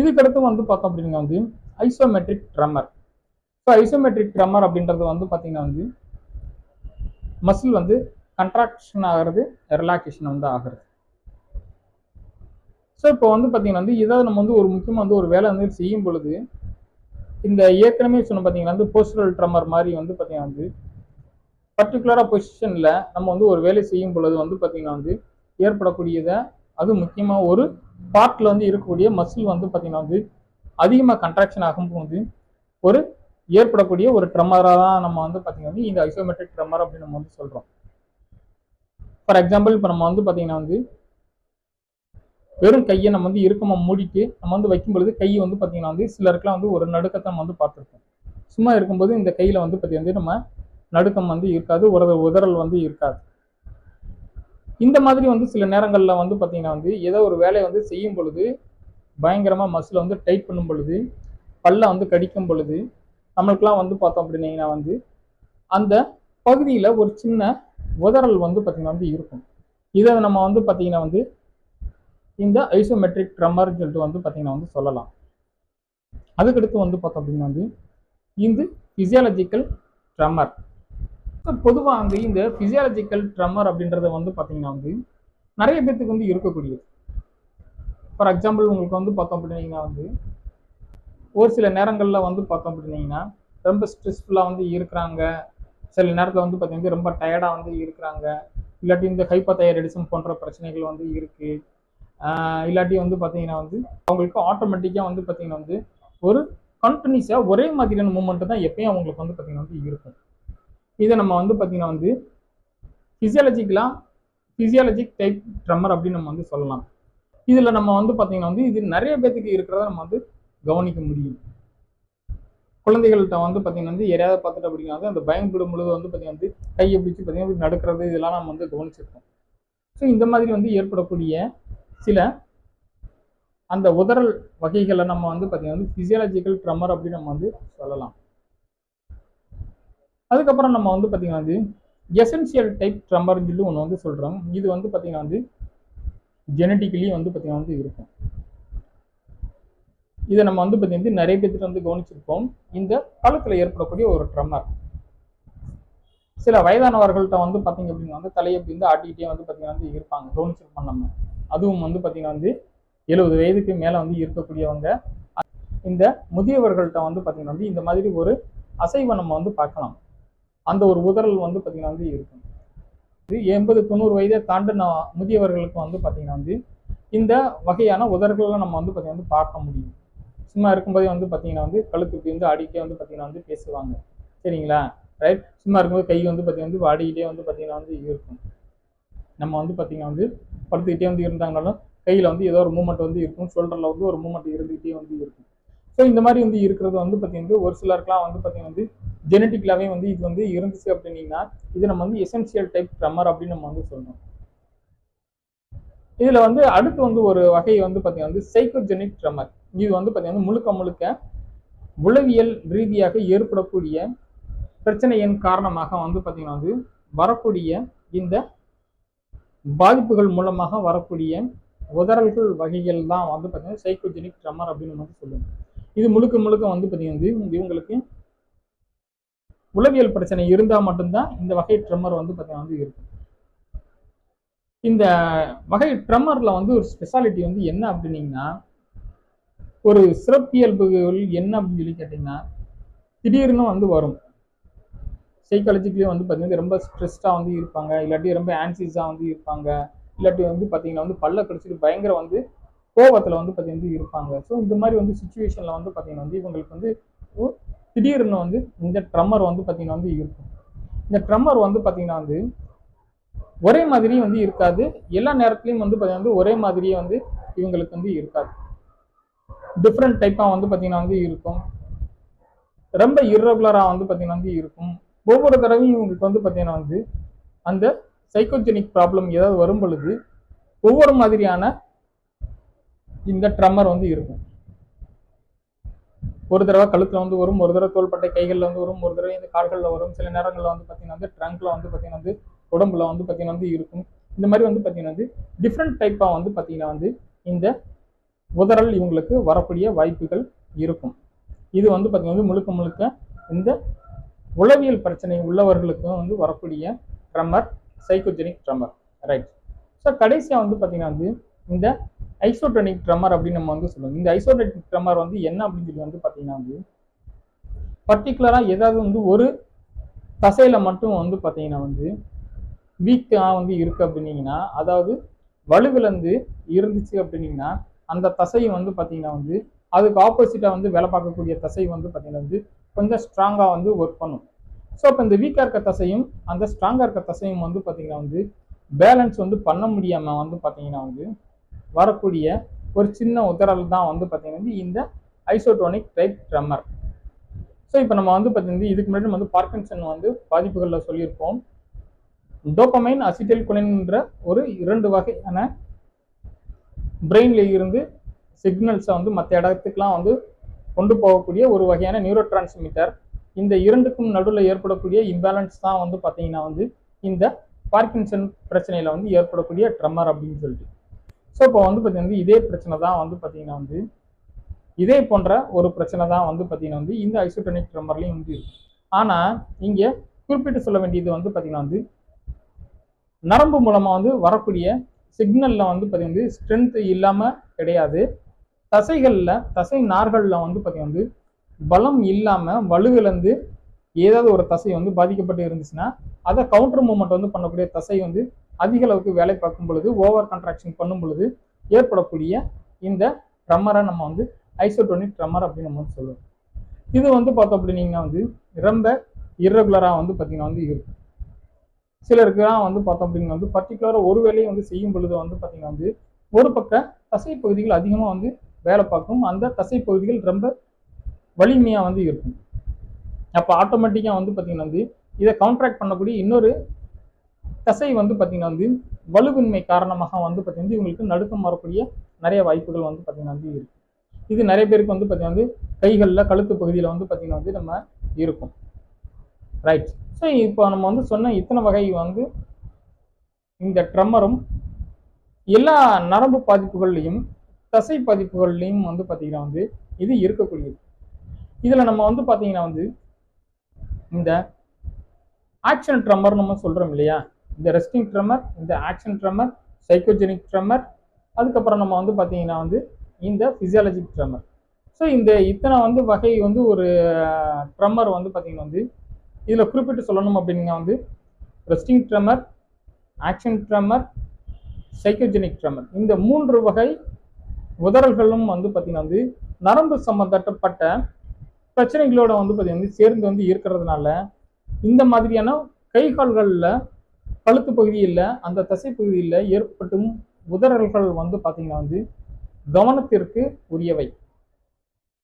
[SPEAKER 1] இதுக்கடுத்து வந்து பார்த்தோம் அப்படின்னா வந்து isometric tremor so isometric tremor அப்படின்றது வந்து பார்த்திங்கன்னா வந்து மசில் வந்து கண்ட்ராக்ஷன் ஆகிறது ரிலாக்ஸேஷன் வந்து ஆகிறது. ஸோ இப்போ வந்து பார்த்தீங்கன்னா வந்து இதை நம்ம வந்து ஒரு முக்கியமாக வந்து ஒரு வேலை வந்து செய்யும் பொழுது இந்த ஏற்கனவே சொன்ன பார்த்தீங்கன்னா வந்து போஸ்டரல் ட்ரம்மர் மாதிரி வந்து பார்த்தீங்கன்னா வந்து பர்டிகுலராக பொசிஷனில் நம்ம வந்து ஒரு வேலை செய்யும் பொழுது வந்து பார்த்தீங்கன்னா வந்து ஏற்படக்கூடியதை அது முக்கியமாக ஒரு பார்ட்டில் வந்து இருக்கக்கூடிய மசில் வந்து பார்த்தீங்கன்னா வந்து அதிகமாக கண்ட்ராக்ஷன் ஆகும்போது ஒரு ஏற்படக்கூடிய ஒரு ட்ரம்மராக தான் நம்ம வந்து பார்த்தீங்கன்னா வந்து இந்த ஐசோமெட்ரிக் ட்ரம்மர் அப்படின்னு நம்ம வந்து சொல்கிறோம் ஃபார் எக்ஸாம்பிள் இப்போ நம்ம வந்து பார்த்தீங்கன்னா வந்து வெறும் கையை நம்ம வந்து இறுக்கமாக மூடிட்டு நம்ம வந்து வைக்கும் பொழுது கை வந்து பார்த்தீங்கன்னா வந்து சிலருக்குலாம் வந்து ஒரு நடுக்கத்தை நம்ம வந்து பார்த்துருக்கோம் சும்மா இருக்கும்போது இந்த கையில் வந்து பார்த்தீங்கன்னா வந்து நம்ம நடுக்கம் வந்து இருக்காது ஒரு உதறல் வந்து இருக்காது. இந்த மாதிரி வந்து சில நேரங்களில் வந்து பார்த்தீங்கன்னா வந்து ஏதோ ஒரு வேலையை வந்து செய்யும் பொழுது பயங்கரமாக மசில் வந்து டைட் பண்ணும் பொழுது பல்ல வந்து கடிக்கும் பொழுது நம்மளுக்குலாம் வந்து பார்த்தோம் அப்படின்னீங்கன்னா வந்து அந்த பகுதியில் ஒரு சின்ன உதறல் வந்து பார்த்திங்கன்னா வந்து இருக்கும். இதை நம்ம வந்து பார்த்திங்கன்னா வந்து இந்த ஐசோமெட்ரிக் ட்ரம்மர்னு சொல்லிட்டு வந்து பார்த்திங்கன்னா வந்து சொல்லலாம். அதுக்கடுத்து வந்து பார்த்தோம் அப்படின்னா வந்து இந்த ஃபிசியாலஜிக்கல் ட்ரம்மர் ஸோ பொதுவாக வந்து இந்த ஃபிசியாலஜிக்கல் ட்ரம்மர் அப்படின்றத வந்து பார்த்தீங்கன்னா வந்து நிறைய பேர்த்துக்கு வந்து இருக்கக்கூடியது. ஃபார் எக்ஸாம்பிள் உங்களுக்கு வந்து பார்த்தோம் அப்படின்னீங்கன்னா வந்து ஒரு சில நேரங்களில் வந்து பார்த்தோம் அப்படின்னீங்கன்னா ரொம்ப ஸ்ட்ரெஸ்ஃபுல்லாக வந்து இருக்கிறாங்க. சில நேரத்தில் வந்து பார்த்தீங்கன்னா ரொம்ப டயர்டாக வந்து இருக்கிறாங்க. இல்லாட்டி இந்த ஹைப்போதைராய்டிசம் போன்ற பிரச்சனைகள் வந்து இருக்குது இல்லாட்டி வந்து பார்த்தீங்கன்னா வந்து அவங்களுக்கு ஆட்டோமேட்டிக்காக வந்து பார்த்தீங்கன்னா வந்து ஒரு கண்டினியூஸாக ஒரே மாதிரியான மூமெண்ட்டு தான் எப்பயும் அவங்களுக்கு வந்து பார்த்தீங்கன்னா வந்து இருக்கும். இதை நம்ம வந்து பார்த்தீங்கன்னா வந்து ஃபிசியாலஜிக்கலாக ஃபிசியாலஜிக் டைப் ட்ரம்மர் அப்படின்னு நம்ம வந்து சொல்லலாம். இதில் நம்ம வந்து பார்த்தீங்கன்னா வந்து இது நிறைய பேத்துக்கு இருக்கிறத நம்ம வந்து கவனிக்க முடியும். குழந்தைகள்கிட்ட வந்து பார்த்தீங்கன்னா வந்து எதையாவது பார்த்துட்டு அப்படின்னா வந்து அந்த பயன்படும் பொழுது வந்து பார்த்தீங்கன்னா வந்து கையை பிடிச்சி பார்த்தீங்கன்னா நடக்கிறது இதெல்லாம் நம்ம வந்து கவனிச்சிருக்கோம் ஸோ இந்த மாதிரி வந்து ஏற்படக்கூடிய சில அந்த உதறல் வகைகளை நம்ம வந்து பார்த்தீங்கன்னா வந்து ஃபிசியாலஜிக்கல் ட்ரம்மர் அப்படின்னு நம்ம வந்து சொல்லலாம். அதுக்கப்புறம் நம்ம வந்து பார்த்தீங்கன்னா வந்து எசென்சியல் டைப் ட்ரம்மர்னு சொல்லி ஒன்று வந்து சொல்கிறோம் இது வந்து பார்த்தீங்கன்னா வந்து ஜெனட்டிக்கலி வந்து பார்த்தீங்கன்னா வந்து இருக்கும். இதை நம்ம வந்து பார்த்தீங்கன்னா நிறைய பேர்த்துட்டு வந்து கவனிச்சிருப்போம். இந்த காலத்தில் ஏற்படக்கூடிய ஒரு ட்ரம்மர் சில வயதானவர்கள்ட்ட வந்து பார்த்தீங்க அப்படின்னா வந்து தலையை இப்படி வந்து ஆட்டிக்கிட்டே வந்து பார்த்தீங்கன்னா வந்து இருப்பாங்க. கவனிச்சிருப்போம் நம்ம. அதுவும் வந்து பார்த்தீங்கன்னா வந்து எழுபது வயதுக்கு மேலே வந்து இருக்கக்கூடியவங்க. இந்த முதியவர்கள்ட்ட வந்து பார்த்தீங்கன்னா வந்து இந்த மாதிரி ஒரு அசைவை நம்ம வந்து பார்க்கலாம். அந்த ஒரு உதறல் வந்து பார்த்தீங்கன்னா வந்து இருக்கும். இது எண்பது தொண்ணூறு வயதை தாண்டின முதியவர்களுக்கு வந்து பார்த்தீங்கன்னா வந்து இந்த வகையான உதறல்களை நம்ம வந்து பார்த்தீங்கன்னா வந்து பார்க்க முடியும். சும்மா இருக்கும்போதே வந்து பார்த்தீங்கன்னா வந்து கழுத்து வந்து ஆடிக்கிட்டே வந்து பார்த்தீங்கன்னா வந்து பேசுவாங்க. சரிங்களா? ரைட் சும்மா இருக்கும்போது கை வந்து பார்த்தீங்கன்னா வந்து அடிக்கிட்டே வந்து பார்த்தீங்கன்னா வந்து இருக்கும். நம்ம வந்து பார்த்தீங்கன்னா வந்து படுத்துக்கிட்டே வந்து இருந்தாங்கனாலும் கையில் வந்து ஏதோ ஒரு மூமெண்ட் வந்து இருக்கும் ஷோல்டரில் வந்து ஒரு மூமெண்ட் இருந்துகிட்டே வந்து இருக்கும். ஸோ இந்த மாதிரி வந்து இருக்கிறது வந்து பார்த்தீங்கன்னா ஒரு சிலருக்குலாம் வந்து பார்த்தீங்கன்னா வந்து ஜெனட்டிக்கலாகவே வந்து இது வந்து இருந்துச்சு அப்படின்னீங்கன்னா இது நம்ம வந்து எசென்சியல் டைப் ட்ரம்மர் அப்படின்னு நம்ம வந்து சொல்லணும் இதில் வந்து அடுத்து வந்து ஒரு வகை வந்து பார்த்தீங்கன்னா வந்து சைக்கோஜெனிக் ட்ரம்மர் இது வந்து பார்த்தீங்கன்னா முழுக்க முழுக்க உளவியல் ரீதியாக ஏற்படக்கூடிய பிரச்சனையின் காரணமாக வந்து பார்த்தீங்கன்னா வந்து வரக்கூடிய இந்த பாதிப்புகள் மூலமாக வரக்கூடிய உதறல்கள் வகைகள் தான் வந்து பார்த்தீங்கன்னா சைக்கோஜெனிக் ட்ரம்மர் அப்படின்னு வந்து சொல்லுவோம் இது முழுக்க முழுக்க வந்து பார்த்தீங்கன்னா வந்து இவங்களுக்கு உளவியல் பிரச்சனை இருந்தால் மட்டும்தான் இந்த வகை ட்ரம்மர் வந்து பார்த்தீங்கன்னா வந்து இருக்கும். இந்த வகை ட்ரம்மரில் வந்து ஒரு ஸ்பெஷாலிட்டி வந்து என்ன அப்படின்னீங்கன்னா ஒரு சிறப்பியல்புகள் என்ன அப்படின்னு சொல்லி கேட்டிங்கன்னா திடீர்னு வந்து வரும். சைக்காலஜிக்கலி வந்து பார்த்தீங்கன்னா ரொம்ப ஸ்ட்ரெஸ்டாக வந்து இருப்பாங்க. இல்லாட்டி ரொம்ப ஆன்சிஸாக வந்து இருப்பாங்க. இல்லாட்டி வந்து பார்த்தீங்கன்னா வந்து பல்ல கடிச்சிட்டு பயங்கர வந்து கோபத்தில் வந்து பார்த்தீங்கன்னா இருப்பாங்க. ஸோ இந்த மாதிரி வந்து சுச்சுவேஷனில் வந்து பார்த்தீங்கன்னா வந்து இவங்களுக்கு வந்து திடீர்னு வந்து இந்த ட்ரம்மர் வந்து பார்த்தீங்கன்னா வந்து இருக்கும். இந்த ட்ரம்மர் வந்து பார்த்தீங்கன்னா வந்து ஒரே மாதிரி வந்து இருக்காது. எல்லா நேரத்துலையும் வந்து பார்த்தீங்கன்னா வந்து ஒரே மாதிரியே வந்து இவங்களுக்கு வந்து இருக்காது. டிஃப்ரெண்ட் டைப்பாக வந்து பார்த்தீங்கன்னா வந்து இருக்கும். ரொம்ப இர்ரெகுலராக வந்து பார்த்தீங்கன்னா வந்து இருக்கும். ஒவ்வொரு தடவையும் இவங்களுக்கு வந்து பார்த்தீங்கன்னா வந்து அந்த சைக்கோஜெனிக் ப்ராப்ளம் ஏதாவது வரும் பொழுது ஒவ்வொரு மாதிரியான இந்த ட்ரம்மர் வந்து இருக்கும். ஒரு தடவை கழுத்தில் வந்து வரும் ஒரு தடவை தோள்பட்டை கைகளில் வந்து வரும் ஒரு தடவை இந்த கால்களில் வரும். சில நேரங்களில் வந்து பார்த்தீங்கன்னா வந்து ட்ரங்க்ல வந்து பார்த்தீங்கன்னா வந்து உடம்புல வந்து பார்த்தீங்கன்னா வந்து இருக்கும். இந்த மாதிரி வந்து பார்த்தீங்கன்னா வந்து டிஃப்ரெண்ட் டைப்பாக வந்து பார்த்தீங்கன்னா வந்து இந்த உதறல் இவங்களுக்கு வரக்கூடிய வாய்ப்புகள் இருக்கும். இது வந்து பார்த்தீங்கன்னா வந்து முழுக்க முழுக்க இந்த உளவியல் பிரச்சனை உள்ளவர்களுக்கும் வந்து வரக்கூடிய tremor psychogenic tremor right so கடைசியாக வந்து பார்த்தீங்கன்னா வந்து இந்த ஐசோட்டோனிக் ட்ரம்மர் அப்படின்னு நம்ம வந்து சொல்லுவோம். இந்த ஐசோட்டோனிக் ட்ரம்மர் வந்து என்ன அப்படின்னு சொல்லி வந்து பார்த்தீங்கன்னா வந்து பர்டிகுலராக ஏதாவது வந்து ஒரு தசையில் மட்டும் வந்து பார்த்தீங்கன்னா வந்து வீக்காக வந்து இருக்கு அப்படின்னீங்கன்னா அதாவது வலுவிழந்து இருந்துச்சு அப்படின்னீங்கன்னா அந்த தசையும் வந்து பார்த்தீங்கன்னா வந்து அதுக்கு ஆப்போசிட்டாக வந்து வேலை பார்க்கக்கூடிய தசை வந்து பார்த்தீங்கன்னா வந்து கொஞ்சம் ஸ்ட்ராங்காக வந்து ஒர்க் பண்ணும். ஸோ இப்போ இந்த வீக்காக இருக்க தசையும் அந்த ஸ்ட்ராங்காக இருக்க தசையும் வந்து பார்த்தீங்கன்னா வந்து பேலன்ஸ் வந்து பண்ண முடியாமல் வந்து பார்த்தீங்கன்னா வந்து வரக்கூடிய ஒரு சின்ன உதறல் தான் வந்து பார்த்தீங்கன்னா வந்து இந்த ஐசோட்டோனிக் டைப் ட்ரம்மர் ஸோ இப்போ நம்ம வந்து பார்த்தீங்கன்னா இதுக்கு முன்னாடி வந்து பார்க்கின்சன் வந்து பாதிப்புகளில் சொல்லியிருப்போம். டோப்பமைன் அசிட்டல் குலைன்ற ஒரு இரண்டு வகையான பிரெயினில் இருந்து சிக்னல்ஸை வந்து மற்ற இடத்துக்குலாம் வந்து கொண்டு போகக்கூடிய ஒரு வகையான நியூரோ டிரான்ஸ்மிட்டர் இந்த இரண்டுக்கும் நடுவில் ஏற்படக்கூடிய இம்பேலன்ஸ் தான் வந்து பார்த்தீங்கன்னா வந்து இந்த பார்க்கின்சன் பிரச்சனையில் வந்து ஏற்படக்கூடிய ட்ரம்மர் அப்படின்னு சொல்லிட்டு. ஸோ இப்போ வந்து பார்த்தீங்கன்னா இதே பிரச்சனை தான் வந்து பார்த்தீங்கன்னா வந்து இதே போன்ற ஒரு பிரச்சனை தான் வந்து பார்த்தீங்கன்னா வந்து இந்த ஐசோட்டனிக் ட்ரம்மர்லையும் வந்து இருக்கு. ஆனால் இங்கே குறிப்பிட்டு சொல்ல வேண்டியது வந்து பார்த்தீங்கன்னா வந்து நரம்பு மூலமாக வந்து வரக்கூடிய சிக்னலில் வந்து பார்த்தீங்கன்னா ஸ்ட்ரென்த் இல்லாமல் கிடையாது. தசைகளில் தசை நார்களில் வந்து பார்த்தீங்கன்னா வந்து பலம் இல்லாமல் வலுவிழந்து ஏதாவது ஒரு தசை வந்து பாதிக்கப்பட்டு இருந்துச்சுன்னா அதை கவுண்டர் மூமெண்ட் வந்து பண்ணக்கூடிய தசை வந்து அதிக அளவுக்கு வேலை பார்க்கும் பொழுது ஓவர் கண்ட்ராக்ஷன் பண்ணும் பொழுது ஏற்படக்கூடிய இந்த ட்ரம்மரை நம்ம வந்து ஐசோட்டோனிக் ட்ரம்மர் அப்படின்னு நம்ம வந்து சொல்லுவோம். இது வந்து பார்த்தோம் அப்படின்னீங்கன்னா வந்து ரொம்ப இர்ரெகுலராக வந்து பார்த்தீங்கன்னா வந்து இருக்கும் சிலருக்குலாம் வந்து பார்த்தோம் அப்படின்னா வந்து பர்டிகுலராக ஒரு வேலையை வந்து செய்யும் பொழுது வந்து பார்த்தீங்கன்னா வந்து ஒரு பக்க தசை பகுதிகள் அதிகமாக வந்து வேலை பார்க்கும் அந்த தசை பகுதிகள் ரொம்ப வலிமையாக வந்து இருக்கும். அப்போ ஆட்டோமேட்டிக்காக வந்து பார்த்தீங்கன்னா வந்து இதை கான்ட்ராக்ட் பண்ணக்கூடிய இன்னொரு தசை வந்து பார்த்தீங்கன்னா வந்து வலுவின்மை காரணமாக வந்து பார்த்தீங்கன்னா இவங்களுக்கு நடுக்கம் வரக்கூடிய நிறைய வாய்ப்புகள் வந்து பார்த்தீங்கன்னா வந்து இருக்கும் இது நிறைய பேருக்கு வந்து பார்த்தீங்கன்னா வந்து கைகளில் கழுத்து பகுதியில் வந்து பார்த்தீங்கன்னா வந்து நம்ம இருக்கும். ரைட் ஸோ இப்போ நம்ம வந்து சொன்ன இத்தனை வகை வந்து இந்த ட்ரம்மரும் எல்லா நரம்பு பாதிப்புகள்லையும் தசை பதிப்புகள்லையும் வந்து பார்த்தீங்கன்னா வந்து இது இருக்கக்கூடியது. இதில் நம்ம வந்து பார்த்தீங்கன்னா வந்து இந்த ஆக்ஷன் ட்ரம்மர் நம்ம சொல்கிறோம் இல்லையா? இந்த ரெஸ்டிங் ட்ரம்மர் இந்த ஆக்ஷன் ட்ரம்மர் சைக்கோஜெனிக் ட்ரம்மர் அதுக்கப்புறம் நம்ம வந்து பார்த்தீங்கன்னா வந்து இந்த ஃபிசியாலஜிக் ட்ரம்மர் ஸோ இந்த இத்தனை வந்து வகை வந்து ஒரு ட்ரம்மர் வந்து பார்த்தீங்கன்னா வந்து இதில் குறிப்பிட்டு சொல்லணும் அப்படின்னா வந்து resting tremor action tremor psychogenic tremor இந்த மூன்று வகை உதறல்களும் வந்து பார்த்தீங்கன்னா வந்து நரம்பு சம்மந்தப்பட்ட பிரச்சனைகளோட வந்து பார்த்தீங்கன்னா வந்து சேர்ந்து வந்து இருக்கிறதுனால இந்த மாதிரியான கை கால்களில் கழுத்து பகுதியில் அந்த தசை பகுதியில் ஏற்பட்டும் உதறல்கள் வந்து பார்த்தீங்கன்னா வந்து கவனத்திற்கு உரியவை.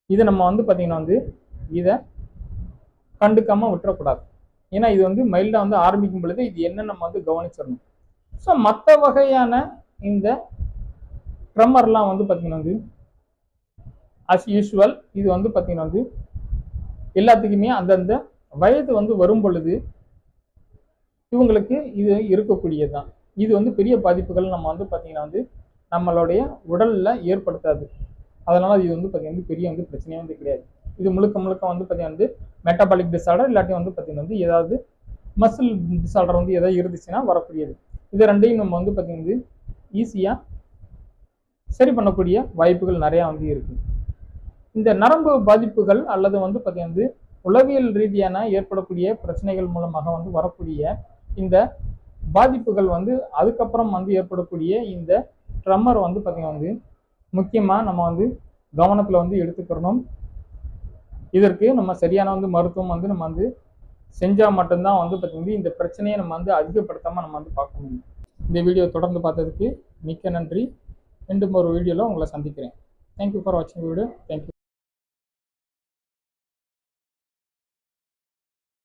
[SPEAKER 1] இதை நம்ம வந்து பார்த்தீங்கன்னா வந்து இதை கண்டுக்காமல் விட்டுறக்கூடாது. ஏன்னா இது வந்து மைல்டாக வந்து ஆரம்பிக்கும் பொழுது இது என்ன நம்ம வந்து கவனிச்சிடணும். ஸோ மற்ற வகையான இந்த ட்ரம்மர்லாம் வந்து பார்த்தீங்கன்னா வந்து அஸ் யூஷுவல் இது வந்து பார்த்தீங்கன்னா வந்து எல்லாத்துக்குமே அந்தந்த வயது வந்து வரும் பொழுது இவங்களுக்கு இது இருக்கக்கூடியது தான் இது வந்து பெரிய பாதிப்புகள் நம்ம வந்து பார்த்தீங்கன்னா வந்து நம்மளுடைய உடலில் ஏற்படுத்தாது. அதனால் இது வந்து பார்த்தீங்கன்னா பெரிய வந்து பிரச்சனையே வந்து கிடையாது. இது முழுக்க முழுக்க வந்து பார்த்தீங்கன்னா வந்து மெட்டபாலிக் டிசார்டர் இல்லாட்டி வந்து பார்த்தீங்கன்னா வந்து ஏதாவது மசில் டிசார்டர் வந்து ஏதாவது இருந்துச்சுன்னா வரக்கூடியது. இது ரெண்டையும் நம்ம வந்து பார்த்திங்கன்னா வந்து ஈஸியாக சரி பண்ணக்கூடிய வாய்ப்புகள் நிறையா வந்து இருக்கு. இந்த நரம்பு பாதிப்புகள் அல்லது வந்து பார்த்தீங்கன்னா வந்து உளவியல் ரீதியான ஏற்படக்கூடிய பிரச்சனைகள் மூலமாக வந்து வரக்கூடிய இந்த பாதிப்புகள் வந்து அதுக்கப்புறம் வந்து ஏற்படக்கூடிய இந்த ட்ரம்மர் வந்து பார்த்திங்கன்னா வந்து முக்கியமாக நம்ம வந்து கவனத்தில் வந்து எடுத்துக்கிறணும் இதற்கு நம்ம சரியான வந்து மருத்துவம் வந்து நம்ம வந்து செஞ்சால் மட்டும்தான் வந்து பார்த்தீங்கன்னா இந்த பிரச்சனையை நம்ம வந்து அதிகப்படுத்தாமல் நம்ம வந்து பார்க்க முடியும். இந்த வீடியோ தொடர்ந்து பார்த்ததுக்கு மிக்க நன்றி. மீண்டும் ஒரு வீடியோவில் உங்களை சந்திக்கிறேன். தேங்க்யூ ஃபார் வாட்சிங் வீடியோ தேங்க்யூ